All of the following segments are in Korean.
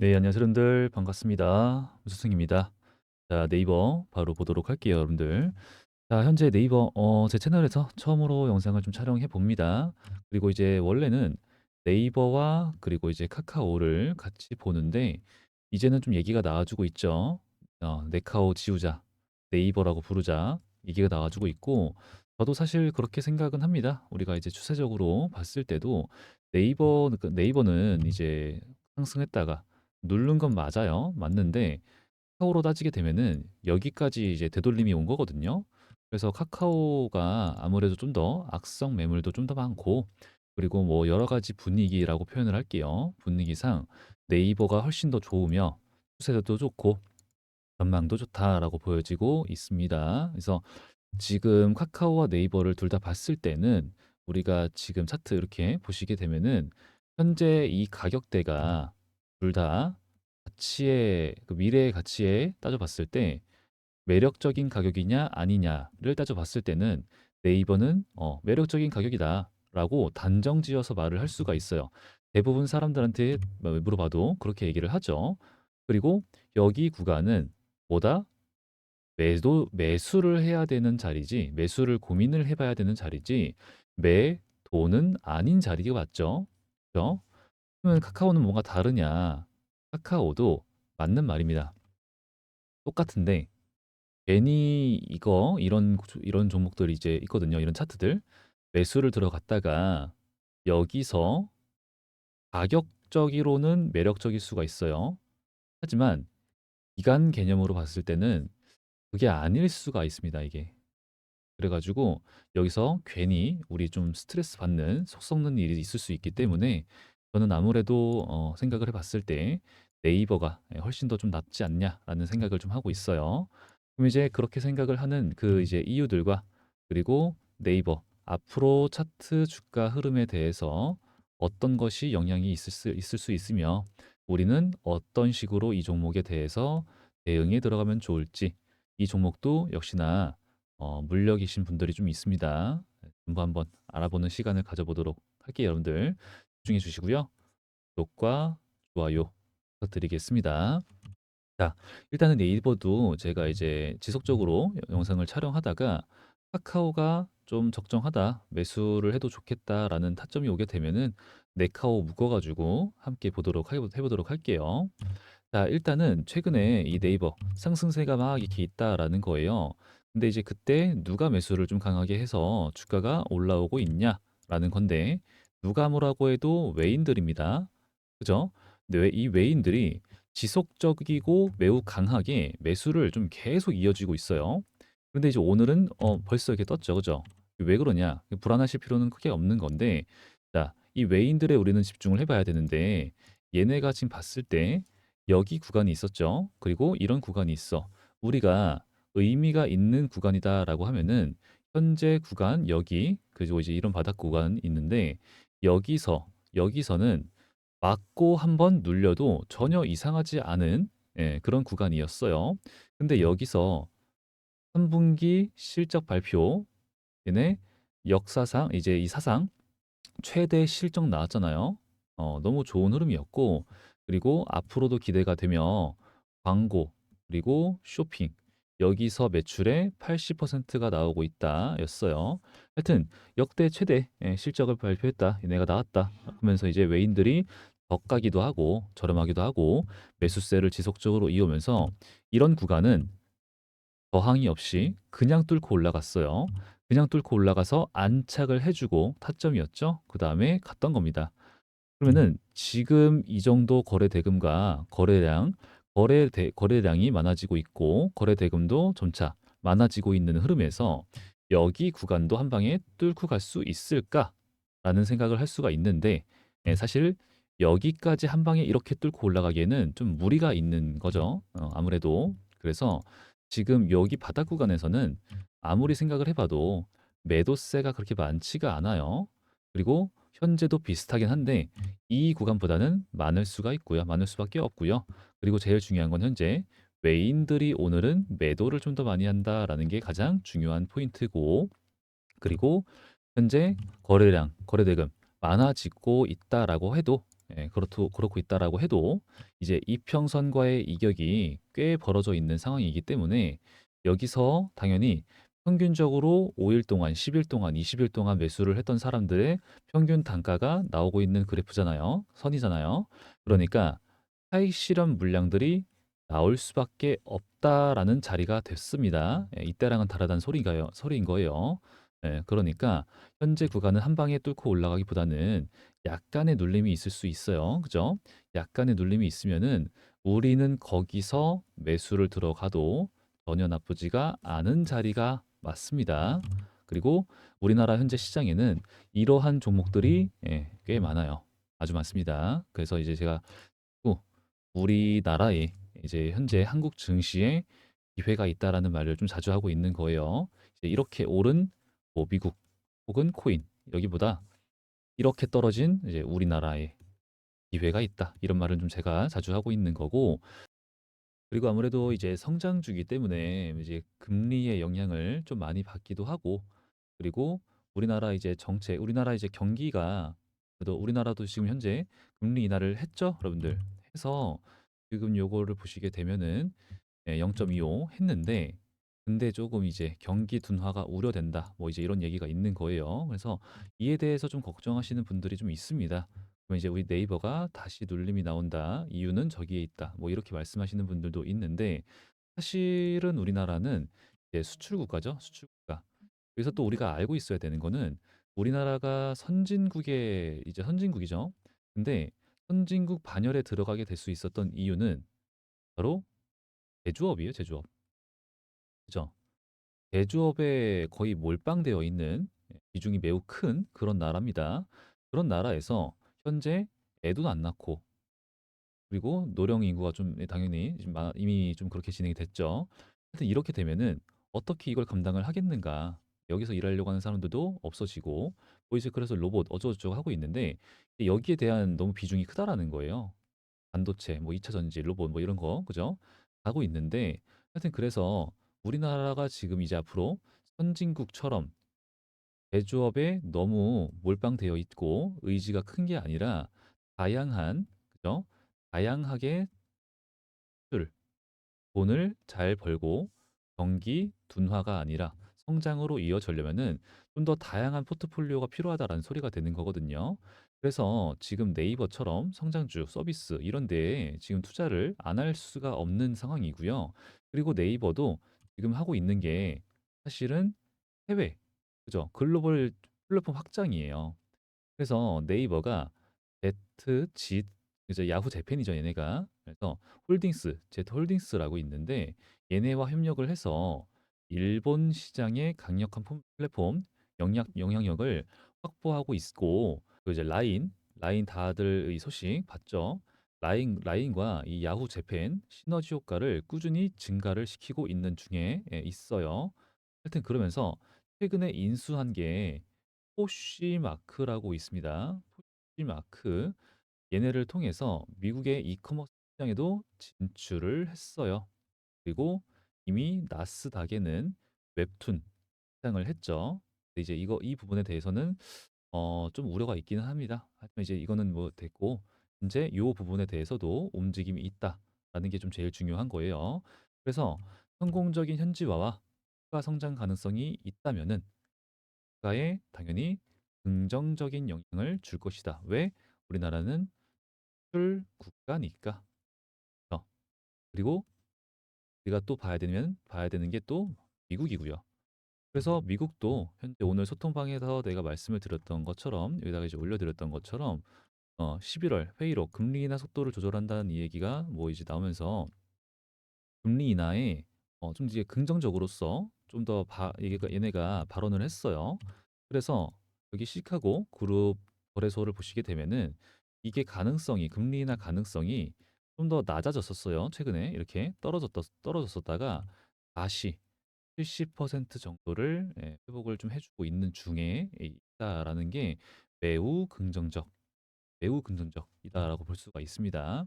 네, 안녕하세요, 여러분들. 반갑습니다. 우수승입니다. 자, 네이버 바로 보도록 할게요, 여러분들. 자, 현재 네이버 어, 제 채널에서 처음으로 영상을 좀 촬영해 봅니다. 그리고 이제 원래는 네이버와 그리고 이제 카카오를 같이 보는데 이제는 좀 얘기가 나와주고 있죠. 어, 네카오 지우자, 네이버라고 부르자 얘기가 나와주고 있고 저도 사실 그렇게 생각은 합니다. 우리가 이제 추세적으로 봤을 때도 네이버 네이버는 이제 상승했다가 누른 건 맞아요. 맞는데 카카오로 따지게 되면은 여기까지 이제 되돌림이 온 거거든요. 그래서 카카오가 아무래도 좀 더 악성 매물도 좀 더 많고 그리고 뭐 여러 가지 분위기라고 표현을 할게요. 분위기상 네이버가 훨씬 더 좋으며 추세도 좋고 전망도 좋다라고 보여지고 있습니다. 그래서 지금 카카오와 네이버를 둘 다 봤을 때는 우리가 지금 차트 이렇게 보시게 되면은 현재 이 가격대가 둘 다 가치의 그 미래의 가치에 따져 봤을 때 매력적인 가격이냐 아니냐를 따져 봤을 때는 네이버는 어, 매력적인 가격이다라고 단정지어서 말을 할 수가 있어요. 대부분 사람들한테 뭐 물어봐도 그렇게 얘기를 하죠. 그리고 여기 구간은 뭐다? 매도 매수를 해야 되는 자리지 매수를 고민을 해 봐야 되는 자리지 매도는 아닌 자리가 맞죠. 그죠? 그러면 카카오는 뭔가 다르냐? 카카오도 맞는 말입니다. 똑같은데 괜히 이거 이런 이런 종목들이 이제 있거든요. 이런 차트들. 매수를 들어갔다가 여기서 가격적으로는 매력적일 수가 있어요. 하지만 기간 개념으로 봤을 때는 그게 아닐 수가 있습니다, 이게. 그래 가지고 여기서 괜히 우리 좀 스트레스 받는 속 썩는 일이 있을 수 있기 때문에 저는 아무래도 어 생각을 해 봤을 때 '네이버가 예 훨씬 더 좀 낫지 않냐.'라는 생각을 좀 하고 있어요. 그럼 이제 그렇게 생각을 하는 그 이제 이유들과 그리고 네이버 앞으로 차트 주가 흐름에 대해서 어떤 것이 영향이 있을 수 있을 수 있으며 우리는 어떤 식으로 이 종목에 대해서 대응에 들어가면 좋을지 이 종목도 역시나 어 물려계신 분들이 좀 있습니다. 네 전부 한번 알아보는 시간을 가져 보도록 할게요 여러분들. 집중해 주시고요. 구독과 좋아요 부탁드리겠습니다. 자 일단은 네이버도 제가 이제 지속적으로 여 영상을 촬영하다가 '카카오가 좀 적정하다. 매수를 해도 좋겠다.'라는 타점이 오게 되면은 네카오 묶어 가지고 함께 보도록 해해 보도록 할게요. 자 일단은 최근에 이 네이버 상승세가 막 이렇게 있다라는 거예요. 근데 이제 그때 누가 매수를 좀 강하게 해서 주가가 올라오고 있냐라는 건데 누가 뭐라고 해도 외인들입니다. 그죠? 근데 왜 이 외인들이 지속적이고 매우 강하게 매수를 좀 계속 이어지고 있어요. 근데 이제 오늘은 어 벌써 이렇게 떴죠. 그죠? 왜 그러냐? 불안하실 필요는 크게 없는 건데 자 이 외인들에 우리는 집중을 해 봐야 되는데 얘네가 지금 봤을 때 여기 구간이 있었죠. 그리고 이런 구간이 있어. 우리가 '의미가 있는 구간이다.'라고 하면은 현재 구간 여기 그리고 이제 이런 바닥 구간 있는데 여기서, 여기서는 맞고 한번 눌려도 전혀 이상하지 않은 예 그런 구간이었어요. 근데 여기서 3 분기 실적 발표 얘네 역사상 이제 이 사상 최대 실적 나왔잖아요. 어 너무 좋은 흐름이었고 그리고 앞으로도 기대가 되며 광고 그리고 쇼핑 여기서 매출의 80%가 나오고 있다.였어요. 하여튼 역대 최대 예 실적을 발표했다. 얘네가 나왔다. 하면서 이제 외인들이 덕가기도 하고 저렴하기도 하고 매수세를 지속적으로 이어오면서 이런 구간은 저항이 없이 그냥 뚫고 올라갔어요. 그냥 뚫고 올라가서 안착을 해 주고 타점이었죠. 그 다음에 갔던 겁니다. 그러면은 지금 이 정도 거래 대금과 거래량, 거래 대 거래량이 많아지고 있고 거래 대금도 점차 많아지고 있는 흐름에서 '여기 구간도 한 방에 뚫고 갈 수 있을까?'라는 생각을 할 수가 있는데 예 사실 여기까지 한 방에 이렇게 뚫고 올라가기에는 좀 무리가 있는 거죠. 어 아무래도. 그래서 지금 여기 바닥 구간에서는 아무리 생각을 해 봐도 매도세가 그렇게 많지가 않아요. 그리고 현재도 비슷하긴 한데 이 구간보다는 많을 수가 있고요. 많을 수밖에 없고요. 그리고 제일 중요한 건 현재 외인들이 오늘은 매도를 좀 더 많이 한다라는 게 가장 중요한 포인트고 그리고 현재 거래량, 거래 대금 많아지고 있다라고 해도 예, 그렇도 그렇고 있다라고 해도 이제 이평선과의 이격이 꽤 벌어져 있는 상황이기 때문에 여기서 당연히 평균적으로 5일 동안, 10일 동안, 20일 동안 매수를 했던 사람들의 평균 단가가 나오고 있는 그래프잖아요. 선이잖아요. 그러니까 차익 실현 물량들이 나올 수밖에 없다라는 자리가 됐습니다. 예, 이때랑은 다르다는 소리가요, 소리인 거예요. 예, 그러니까 현재 구간은 한 방에 뚫고 올라가기보다는 약간의 눌림이 있을 수 있어요. 그죠? 약간의 눌림이 있으면은 우리는 거기서 매수를 들어가도 전혀 나쁘지가 않은 자리가 맞습니다. 그리고 우리나라 현재 시장에는 이러한 종목들이 예, 꽤 많아요. 아주 많습니다. 그래서 이제 제가 또 우리나라에 이제 현재 한국 증시에 기회가 있다라는 말을 좀 자주 하고 있는 거예요. 이제 이렇게 오른 뭐 미국 혹은 코인 여기보다 이렇게 떨어진 이제 우리나라에 기회가 있다. 이런 말을 좀 제가 자주 하고 있는 거고 그리고 아무래도 이제 성장주기 때문에 이제 금리의 영향을 좀 많이 받기도 하고 그리고 우리나라 이제 정책, 우리나라 이제 경기가 그래도 우리나라도 지금 현재 금리 인하를 했죠, 여러분들. 해서 지금 요거를 보시게 되면은 예, 0.25 했는데 근데 조금 이제 경기 둔화가 우려된다. 뭐 이제 이런 얘기가 있는 거예요. 그래서 이에 대해서 좀 걱정하시는 분들이 좀 있습니다. 그럼 이제 우리 네이버가 다시 눌림이 나온다. 이유는 저기에 있다. 뭐 이렇게 말씀하시는 분들도 있는데 사실은 우리나라는 이제 수출 국가죠. 수출 국가. 여기서 또 우리가 알고 있어야 되는 거는 우리나라가 선진국의 이제 선진국이죠. 근데 선진국 반열에 들어가게 될 수 있었던 이유는 바로 제조업이에요, 제조업. 그죠? 제조업에 거의 몰빵되어 있는 예, 비중이 매우 큰 그런 나라입니다. 그런 나라에서 현재 애도 안 낳고 그리고 노령 인구가 좀 예, 당연히 이미 좀 그렇게 진행이 됐죠. 하여튼 이렇게 되면은 어떻게 이걸 감당을 하겠는가? 여기서 일하려고 하는 사람들도 없어지고 뭐 이제 그래서 로봇 어쩌고저쩌고 하고 있는데 여기에 대한 너무 비중이 크다라는 거예요. 반도체, 뭐 2차 전지, 로봇 뭐 이런 거 그죠? 가고 있는데 하여튼 그래서 우리나라가 지금 이제 앞으로 선진국처럼 제조업에 너무 몰빵되어 있고 의지가 큰 게 아니라 다양한 그죠? 다양하게 술, 돈을 잘 벌고 경기 둔화가 아니라 성장으로 이어지려면은 좀 더 다양한 포트폴리오가 필요하다라는 소리가 되는 거거든요. 그래서 지금 네이버처럼 성장주, 서비스 이런 데에 지금 투자를 안 할 수가 없는 상황이고요. 그리고 네이버도 지금 하고 있는 게 사실은 해외, 그죠? 글로벌 플랫폼 확장이에요. 그래서 네이버가 제트, 지, 이제 야후 재팬이죠, 얘네가. 그래서 홀딩스, 제트 홀딩스라고 있는데 얘네와 협력을 해서 일본 시장의 강력한 폼- 플랫폼 영향, 영향력을 확보하고 있고 그 이제 라인, 라인 다들 이 소식 봤죠? 라인, 라인과 이 야후 재팬 시너지 효과를 꾸준히 증가를 시키고 있는 중에 예, 있어요. 하여튼 그러면서 최근에 인수한 게 포쉬마크라고 있습니다. 포쉬마크 얘네를 통해서 미국의 이커머스 시장에도 진출을 했어요. 그리고 이미 나스닥에는 웹툰 시장을 했죠. 근데 이제 이거 이 부분에 대해서는 어, 좀 우려가 있기는 합니다. 하지만 이제 이거는 뭐 됐고 현재 이 부분에 대해서도 움직임이 있다라는 게 좀 제일 중요한 거예요. 그래서 성공적인 현지화와 추가 성장 가능성이 있다면은 국가에 당연히 긍정적인 영향을 줄 것이다. 왜? 우리나라는 수출 국가니까. 어, 그리고 우리가 또 봐야 되면 봐야 되는 게 또 미국이고요. 그래서 미국도 현재 오늘 소통방에서 내가 말씀을 드렸던 것처럼 여기다가 이제 올려드렸던 것처럼 어, 11월 회의로 금리 인하 속도를 조절한다는 이 얘기가 뭐 이제 나오면서 금리 인하에 어, 좀 이제 긍정적으로서 좀 더 얘네가 발언을 했어요. 그래서 여기 시카고 그룹 거래소를 보시게 되면은 이게 가능성이 금리 인하 가능성이 좀 더 낮아졌었어요. 최근에 이렇게 떨어졌다 떨어졌었다가 다시 70% 정도를 예, 회복을 좀 해주고 있는 중에 있다라는 게 매우 긍정적, 매우 긍정적이다라고 볼 수가 있습니다.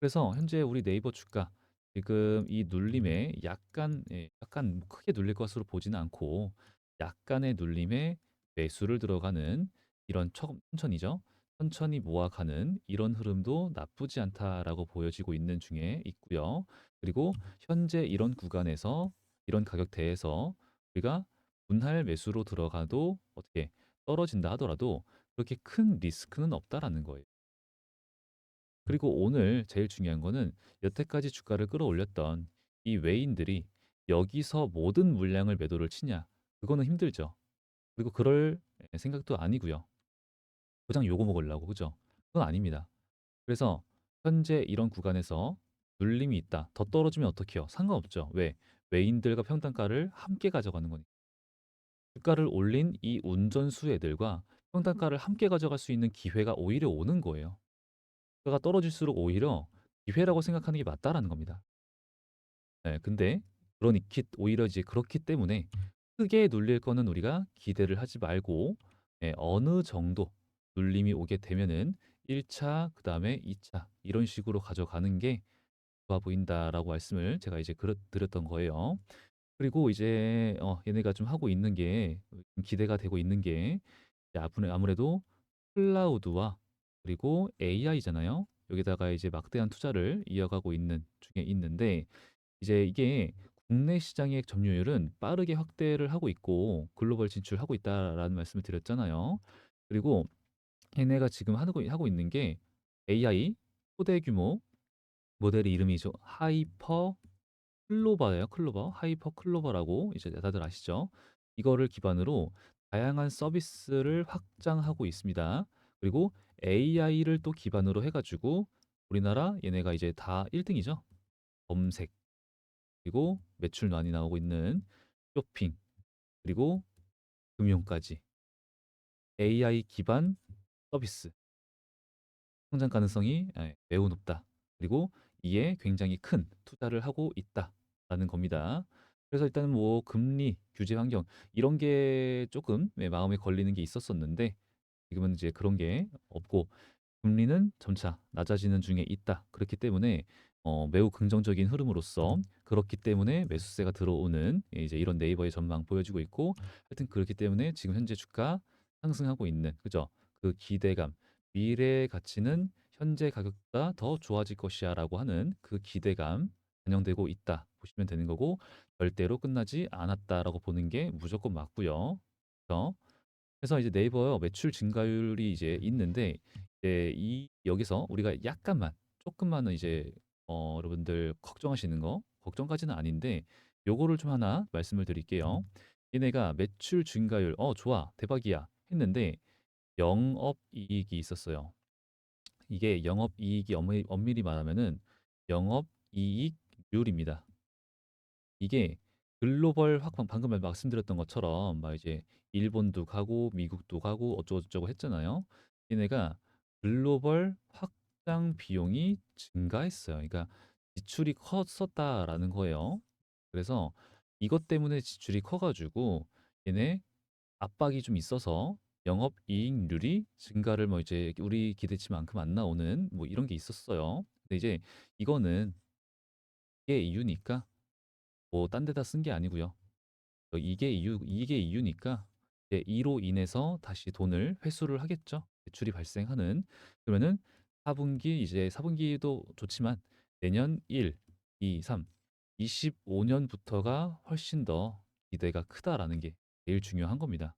그래서 현재 우리 네이버 주가 지금 이 눌림에 약간 예, 약간 뭐 크게 눌릴 것으로 보지는 않고 약간의 눌림에 매수를 들어가는 이런 천- 천천히죠. 천천히 모아가는 이런 흐름도 나쁘지 않다라고 보여지고 있는 중에 있고요. 그리고 현재 이런 구간에서 이런 가격대에서 우리가 분할 매수로 들어가도 어떻게 떨어진다 하더라도 그렇게 큰 리스크는 없다라는 거예요. 그리고 오늘 제일 중요한 거는 여태까지 주가를 끌어올렸던 이 외인들이 여기서 모든 물량을 매도를 치냐? 그거는 힘들죠. 그리고 그럴 예 생각도 아니고요. 고장 요거 먹으려고 그죠? 그건 아닙니다. 그래서 현재 이런 구간에서 눌림이 있다. 더 떨어지면 어떡해요? 상관없죠. 왜? 외인들과 평단가를 함께 가져가는 거니까. 주가를 올린 이 운전수 애들과 평단가를 함께 가져갈 수 있는 기회가 오히려 오는 거예요. 주가가 떨어질수록 오히려 기회라고 생각하는 게 맞다라는 겁니다. 네, 근데 그러니 기 오히려 이제 그렇기 때문에 크게 눌릴 거는 우리가 기대를 하지 말고 예 어느 정도 눌림이 오게 되면은 1차 그 다음에 2차 이런 식으로 가져가는 게 좋아 보인다라고 말씀을 제가 이제 드렸던 거예요. 그리고 이제 어 얘네가 좀 하고 있는 게좀 기대가 되고 있는 게 아무래도 클라우드와 그리고 AI잖아요. 여기다가 이제 막대한 투자를 이어가고 있는 중에 있는데 이제 이게 국내 시장의 점유율은 빠르게 확대를 하고 있고 글로벌 진출하고 있다라는 말씀을 드렸잖아요. 그리고 얘네가 지금 하고 하고 있는 게 AI 초대 규모 모델의 이름이 죠. 하이퍼 클로버예요. 클로버. 하이퍼 클로버라고 이제 다들 아시죠? 이거를 기반으로 다양한 서비스를 확장하고 있습니다. 그리고 AI를 또 기반으로 해 가지고 우리나라 얘네가 이제 다 1 등이죠. 검색 그리고 매출 많이 나오고 있는 쇼핑 그리고 금융까지 AI 기반 서비스 성장 가능성이 예 매우 높다. 그리고 이에 굉장히 큰 투자를 하고 있다라는 겁니다. 그래서 일단은 뭐 금리, 규제 환경 이런 게 조금 예 마음에 걸리는 게 있었었는데 지금은 이제 그런 게 없고 금리는 점차 낮아지는 중에 있다. 그렇기 때문에 어 매우 긍정적인 흐름으로서 그렇기 때문에 매수세가 들어오는 예 이제 이런 네이버의 전망 보여지고 있고 하여튼 그렇기 때문에 지금 현재 주가 상승하고 있는 그죠? 그 기대감, 미래의 가치는 현재 가격보다 더 좋아질 것이야라고 하는 그 기대감 반영되고 있다 보시면 되는 거고 절대로 끝나지 않았다라고 보는 게 무조건 맞고요. 그래서 그래서 이제 네이버 매출 증가율이 이제 있는데 이제 이 여기서 우리가 약간만 조금만은 이제 어 여러분들 걱정하시는 거 걱정까지는 아닌데 요거를 좀 하나 말씀을 드릴게요. 얘네가 매출 증가율 '어 좋아. 대박이야.' 했는데 영업이익이 있었어요. 이게 영업이익이 엄밀 엄밀히 말하면은 영업이익률입니다. 이게 글로벌 확장 방금 말 말씀드렸던 것처럼 막 이제 일본도 가고 미국도 가고 어쩌고저쩌고 했잖아요. 얘네가 글로벌 확장 비용이 증가했어요. 그러니까 지출이 컸었다라는 거예요. 그래서 이것 때문에 지출이 커 가지고 얘네 압박이 좀 있어서 영업 이익률이 증가를 뭐 이제 우리 기대치만큼 안 나오는 뭐 이런 게 있었어요. 근데 이제 이거는 이게 이유니까 뭐 딴 데다 쓴 게 아니고요. 어 이게 이유 이게 이유니까 이로 인해서 다시 돈을 회수를 하겠죠. 대출이 발생하는. 그러면은 4 분기 이제 4 분기도 좋지만 내년 1, 2, 3, 25 년부터가 훨씬 더 기대가 크다라는 게 제일 중요한 겁니다.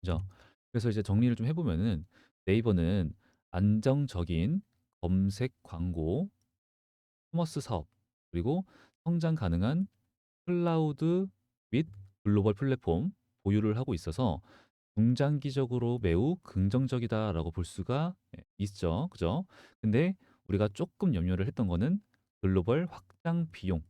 그죠? 그래서 이제 정리를 좀 해 보면은 네이버는 안정적인 검색 광고 커머스 사업 그리고 성장 가능한 클라우드 및 글로벌 플랫폼 보유를 하고 있어서 중장기적으로 매우 긍정적이다라고 볼 수가 예 있죠. 그죠? 근데 우리가 조금 염려를 했던 거는 글로벌 확장 비용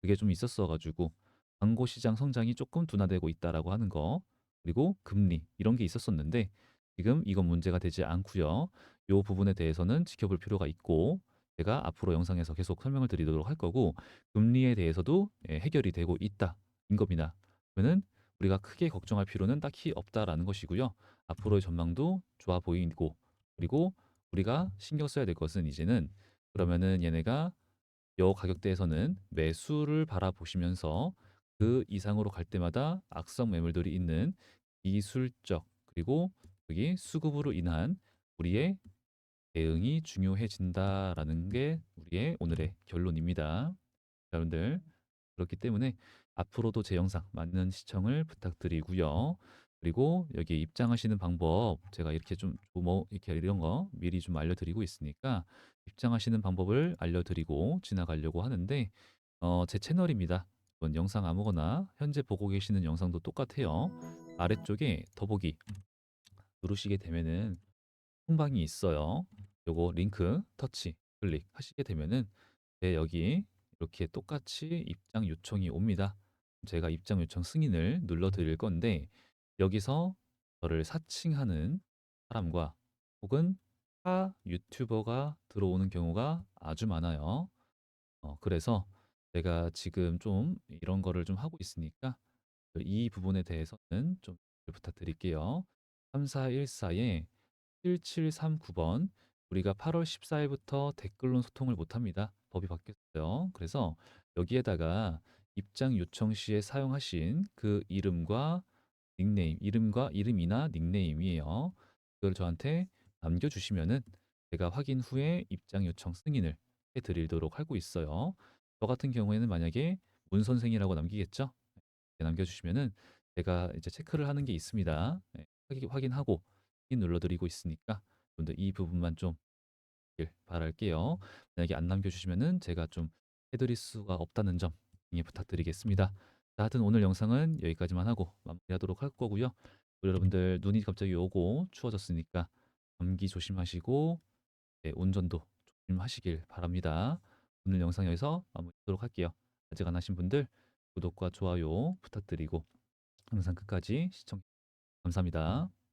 그게 좀 있었어 가지고 광고 시장 성장이 조금 둔화되고 있다라고 하는 거 그리고 금리 이런 게 있었었는데 지금 이건 문제가 되지 않고요. 요 부분에 대해서는 지켜볼 필요가 있고 제가 앞으로 영상에서 계속 설명을 드리도록 할 거고 금리에 대해서도 예 해결이 되고 있다인 겁니다. 그러면은 우리가 크게 걱정할 필요는 딱히 없다라는 것이고요. 앞으로의 전망도 좋아 보이고 그리고 우리가 신경 써야 될 것은 이제는 그러면은 얘네가 요 가격대에서는 매수를 바라보시면서 그 이상으로 갈 때마다 악성 매물들이 있는 기술적 그리고 여기 수급으로 인한 우리의 대응이 중요해진다라는 게 우리의 오늘의 결론입니다. 여러분들 그렇기 때문에 앞으로도 제 영상 많은 시청을 부탁드리고요. 그리고 여기 입장하시는 방법 제가 이렇게 좀 뭐 이렇게 이런 거 미리 좀 알려드리고 있으니까 입장하시는 방법을 알려드리고 지나가려고 하는데 어, 제 채널입니다. 이건 영상 아무거나 현재 보고 계시는 영상도 똑같아요. 아래쪽에 더보기 누르시게 되면은 통방이 있어요. 요거 링크 터치 클릭하시게 되면은 네, 여기 이렇게 똑같이 입장 요청이 옵니다. 제가 입장 요청 승인을 눌러 드릴 건데 여기서 저를 사칭하는 사람과 혹은 타 유튜버가 들어오는 경우가 아주 많아요. 어, 그래서 제가 지금 좀 이런 거를 좀 하고 있으니까 이 부분에 대해서는 좀 부탁드릴게요. 3414에 7739번 우리가 8월 14일부터 댓글로 소통을 못 합니다. 법이 바뀌었어요. 그래서 여기에다가 입장 요청 시에 사용하신 그 이름과 닉네임, 이름과 이름이나 닉네임이에요. 그걸 저한테 남겨주시면은 제가 확인 후에 입장 요청 승인을 해드리도록 하고 있어요. 저 같은 경우에는 만약에 문 선생이라고 남기겠죠? 네, 남겨주시면은 제가 이제 체크를 하는 게 있습니다. 네, 확인- 확인하고 확인 눌러드리고 있으니까 여러분들 이 부분만 좀길 바랄게요. 만약에 안 남겨주시면은 제가 좀 해드릴 수가 없다는 점 부탁드리겠습니다. 자, 하여튼 오늘 영상은 여기까지만 하고 마무리하도록 할 거고요. 우리 여러분들 눈이 갑자기 오고 추워졌으니까 감기 조심하시고 네, 운전도 조심하시길 바랍니다. 오늘 영상 여기서 마무리하도록 할게요. 아직 안 하신 분들 구독과 좋아요 부탁드리고 항상 끝까지 시청 감사합니다.